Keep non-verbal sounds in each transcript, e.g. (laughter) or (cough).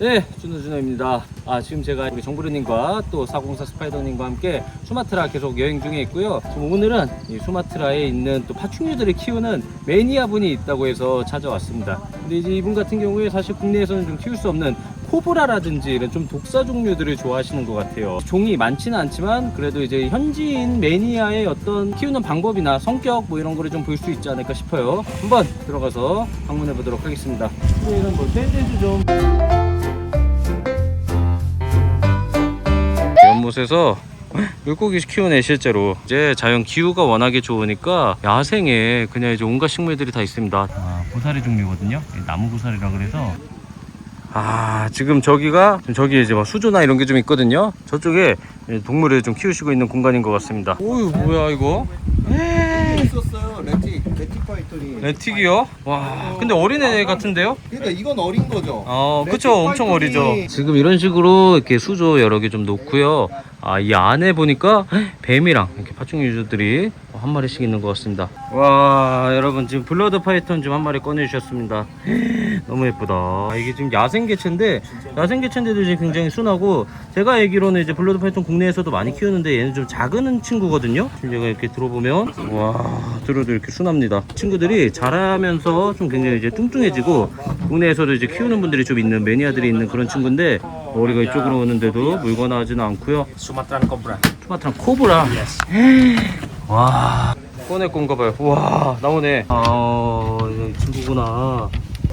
네, 준호준호입니다. 아, 지금 제가 우리 정부르님과 또 사공사 스파이더님과 함께 수마트라 계속 여행 중에 있고요. 지금 오늘은 이 수마트라에 있는 또 파충류들을 키우는 매니아 분이 있다고 해서 찾아왔습니다. 근데 이제 이분 같은 경우에 사실 국내에서는 좀 키울 수 없는 코브라라든지 이런 좀 독사 종류들을 좋아하시는 것 같아요. 종이 많지는 않지만 그래도 이제 현지인 매니아의 어떤 키우는 방법이나 성격 뭐 이런 거를 좀 볼 수 있지 않을까 싶어요. 한번 들어가서 방문해 보도록 하겠습니다. 이런 뭐 세대도 좀 연못에서 물고기 키우네 실제로. 이제 자연 기후가 워낙에 좋으니까 야생에 그냥 이제 온갖 식물들이 다 있습니다. 아, 고사리 종류거든요. 나무 고사리라 그래서. 아 지금 저기가 지금 저기 이제 막 수조나 이런 게 좀 있거든요. 저쪽에 동물을 좀 키우시고 있는 공간인 것 같습니다. 오유 뭐야 이거? 있었 레티 파이터리 레틱이요? 와 근데 어린애 같은데요? 그러니까 이건 어린 거죠 어, 레티 그쵸. 엄청 어리죠. 지금 이런 식으로 이렇게 수조 여러 개 좀 놓고요. 아, 이 안에 보니까 뱀이랑 이렇게 파충류들이 한 마리씩 있는 것 같습니다. 와, 여러분 지금 블러드 파이톤 좀 한 마리 꺼내주셨습니다. (gasps) 너무 예쁘다. 아, 이게 지금 야생 개체인데, 야생 개체인데도 이제 굉장히 순하고, 제가 알기로는 이제 블러드 파이톤 국내에서도 많이 키우는데 얘는 좀 작은 친구거든요. 지금 제가 이렇게 들어보면, 와, 들어도 이렇게 순합니다. 친구들이 자라면서 좀 굉장히 이제 뚱뚱해지고, 국내에서도 이제 키우는 분들이 좀 있는 매니아들이 있는 그런 친구인데, 머리가 이쪽으로 오는데도 물거나 하지는 않고요. Sumatran Cobra. 토마토랑 코브라. 와. 꺼낼 건가 봐요. 와, 나오네. 아, 이 친구구나.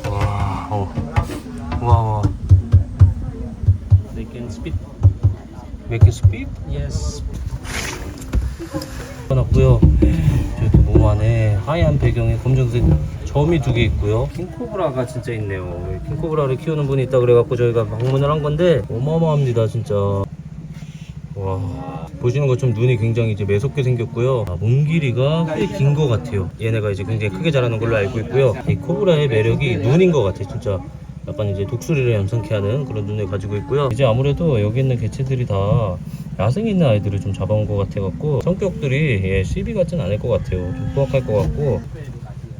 와, 어. 와, 와. They can speak. They can speak? Yes. 나고요. 저기 몸 안에 하얀 배경에 검정색 점이 두 개 있고요. 킹코브라가 진짜 있네요. 킹코브라를 키우는 분이 있다 그래갖고 저희가 방문을 한 건데 어마어마합니다, 진짜. 와 보시는 것처럼 눈이 굉장히 이제 매섭게 생겼고요. 아, 몸 길이가 꽤 긴 것 같아요. 얘네가 이제 굉장히 크게 자라는 걸로 알고 있고요. 이 코브라의 매력이 눈인 것 같아요 진짜. 약간 이제 독수리를 연상케 하는 그런 눈을 가지고 있고요. 이제 아무래도 여기 있는 개체들이 다 야생에 있는 아이들을 좀 잡아온 것 같아 갖고 성격들이 예, CB 같진 않을 것 같아요. 좀 부악할 것 같고.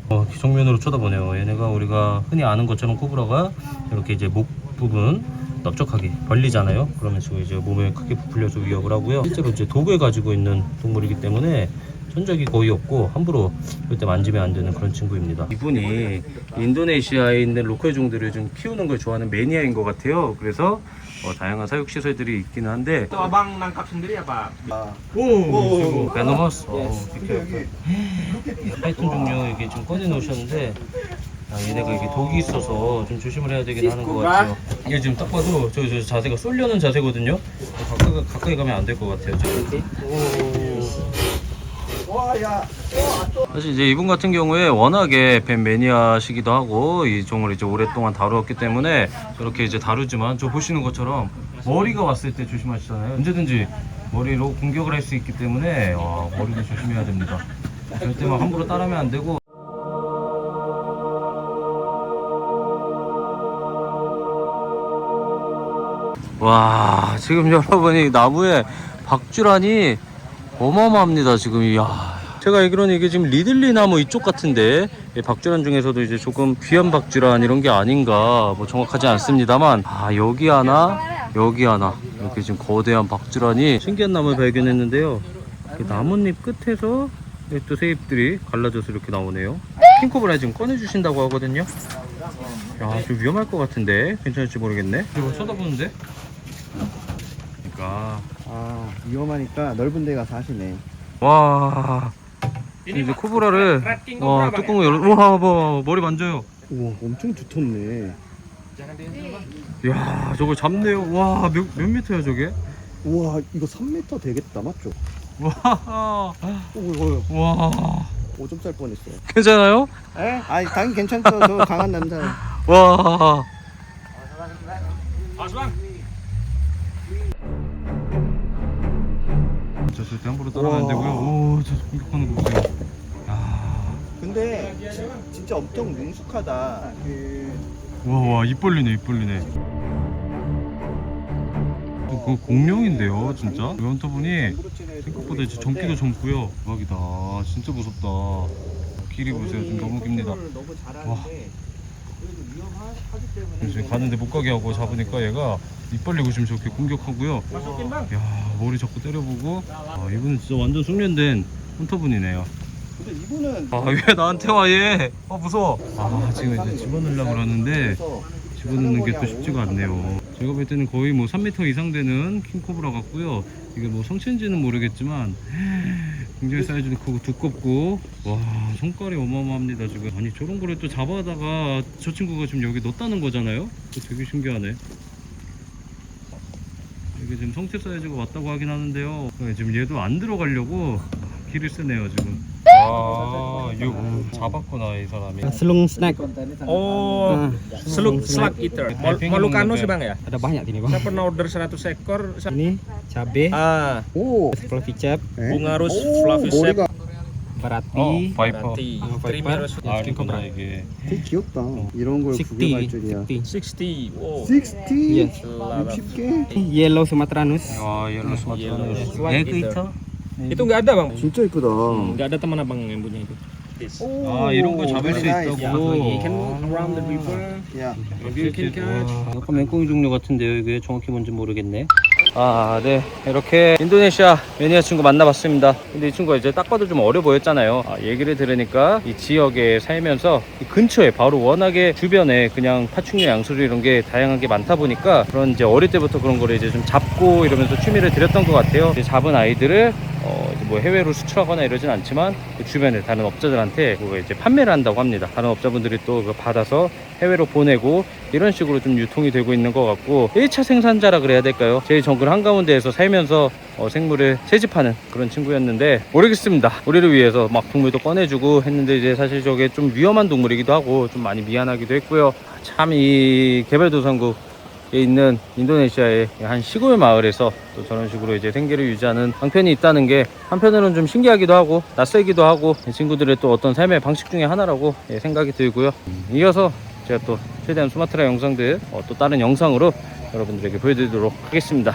어, 정면으로 쳐다보네요. 얘네가 우리가 흔히 아는 것처럼 코브라가 이렇게 이제 목 부분 넓적하게 벌리잖아요. 그러면 지금 이제 몸에 크게 부풀려서 위협을 하고요. 실제로 이제 독을 가지고 있는 동물이기 때문에 천적이 거의 없고 함부로 절대 만지면 안 되는 그런 친구입니다. 이분이 인도네시아에 있는 로컬 종들을 좀 키우는 걸 좋아하는 매니아인 것 같아요. 그래서 어, 다양한 사육 시설들이 있기는 한데 Itu abang nangkap sendiri apa? 오, 베너머스. 여기 파이톤 종류 이게 좀 꺼내 놓으셨는데 아, 얘네가 이게 독이 있어서 좀 조심을 해야 되긴 하는 것 같아요. 이게 지금 딱 봐도 저, 저 자세가 쏠려는 자세거든요. 가까이, 가까이 가면 안 될 것 같아요. 지금. 사실 이제 이분 같은 경우에 워낙에 뱀 매니아시기도 하고 이 종을 이제 오랫동안 다루었기 때문에 저렇게 이제 다루지만 저 보시는 것처럼 머리가 왔을 때 조심하시잖아요. 언제든지 머리로 공격을 할 수 있기 때문에 와, 머리도 조심해야 됩니다. 절대 막 함부로 따르면 안 되고 와 지금 여러분이 나무에 박주란이 어마어마합니다 지금. 이야. 제가 알기로는 이게 지금 리들리 나무 이쪽 같은데 이 박주란 중에서도 이제 조금 귀한 박주란 이런 게 아닌가 뭐 정확하지 않습니다만. 아 여기 하나 여기 하나. 이렇게 지금 거대한 박주란이 신기한 나무를 발견했는데요. 나뭇잎 끝에서 이또 새잎들이 갈라져서 이렇게 나오네요. 킹코브라 지금 꺼내주신다고 하거든요. 야, 좀 위험할 것 같은데? 괜찮을지 모르겠네. 이거 쳐다보는데? 그러니까 아 위험하니까 넓은 데 가서 하시네 와 이제 코브라를 와 뚜껑을 열어 와 봐, 머리 만져요. 우와 엄청 두텁네 이야 저걸 잡네요. 와 몇 몇 미터야 저게? 우와 이거 3m 되겠다 맞죠? 와와 오줌 쌀 뻔했어 괜찮아요? 에? 아니 당연히 괜찮죠 저 강한 남자 와저 절대 함부로 따라가면 안 되고요. 오 저 공격하는 거 보세요. 야. 근데 지- 진짜 엄청 능숙하다. 그 와 와 입 벌리네 입 벌리네. 어, 그거 공룡인데요 진짜? 이 헌터분이 생각보다 진짜 젊기도 젊고요. 대박이다. 진짜 무섭다. 길이 보세요. 지금 너무 깁니다. 너무 와. 잘하는데 지금 가는데 못 가게 하고 잡으니까 얘가 입 벌리고 지금 저렇게 공격하고요. 야 머리 자꾸 때려보고. 아 이분은 진짜 완전 숙련된 헌터분이네요. 근데 이분은 아 왜 나한테 와 얘? 아 무서워. 아 지금 이제 집어넣으려고 그러는데 집어넣는 게 또 쉽지가 않네요. 제가 볼 때는 거의 뭐 3m 이상 되는 킹코브라 같고요. 이게 뭐 성체인지는 모르겠지만 굉장히 사이즈도 크고 두껍고 와 손깔이 어마어마합니다 지금. 아니 저런 거를 또 잡아다가 저 친구가 지금 여기 넣었다는 거잖아요. 되게 신기하네. 이게 지금 성체 사이즈가 맞다고 하긴 하는데요. 네, 지금 얘도 안 들어가려고 길을 쓰네요 지금. 아 이거 잡았구나 이 사람이. Selung snack. Oh, Ah, seluk slug eater. Mal- ngomong sih bang ya? Ada banyak ini bang. Saya pernah order 100 ekor. sa- Ini cabe, Ah, 오 fluffy chap, bunga rus shape. 머리가 barati, 어 바이퍼. Ah, Primero Viper. 아 알구나 이게. 되게 귀엽다 이런 걸 구경할 60, 줄이야 60. 60. Wow. 60? Yes. 60개? Yellow Sumatranus. 아 옐로 스마트. Yellow. 에그 히터? Itu nggak ada bang? 진짜 이쁘다 Nggak ada teman abang yang punya itu. This. 아 이런 거 잡을 수 very nice. 있다고. You can walk around the river. 야 Maybe you can catch. 약간 맹꽁이 종류 같은데요. 이게 정확히 뭔지 모르겠네. 아, 네. 이렇게 인도네시아 매니아 친구 만나봤습니다. 근데 이 친구가 이제 딱 봐도 좀 어려 보였잖아요. 아, 얘기를 들으니까 이 지역에 살면서 이 근처에 바로 워낙에 주변에 그냥 파충류, 양수류 이런 게 다양하게 많다 보니까 그런 이제 어릴 때부터 그런 거를 이제 좀 잡고 이러면서 취미를 들였던 것 같아요. 이제 잡은 아이들을 어, 뭐 해외로 수출하거나 이러진 않지만 그 주변에 다른 업자들한테 그거 이제 판매를 한다고 합니다. 다른 업자분들이 또 그거 받아서 해외로 보내고 이런 식으로 좀 유통이 되고 있는 것 같고 1차 생산자라 그래야 될까요? 제일 정글 한가운데에서 살면서 어, 생물을 채집하는 그런 친구였는데 모르겠습니다. 우리를 위해서 막 동물도 꺼내주고 했는데 이제 사실 저게 좀 위험한 동물이기도 하고 좀 많이 미안하기도 했고요. 참 이 개발도상국 에 있는 인도네시아의 한 시골 마을에서 또 저런 식으로 이제 생계를 유지하는 방편이 있다는 게 한편으로는 좀 신기하기도 하고 낯설기도 하고 이 친구들의 또 어떤 삶의 방식 중에 하나라고 예, 생각이 들고요. 이어서 제가 또 최대한 수마트라 영상들 어, 또 다른 영상으로 여러분들에게 보여드리도록 하겠습니다.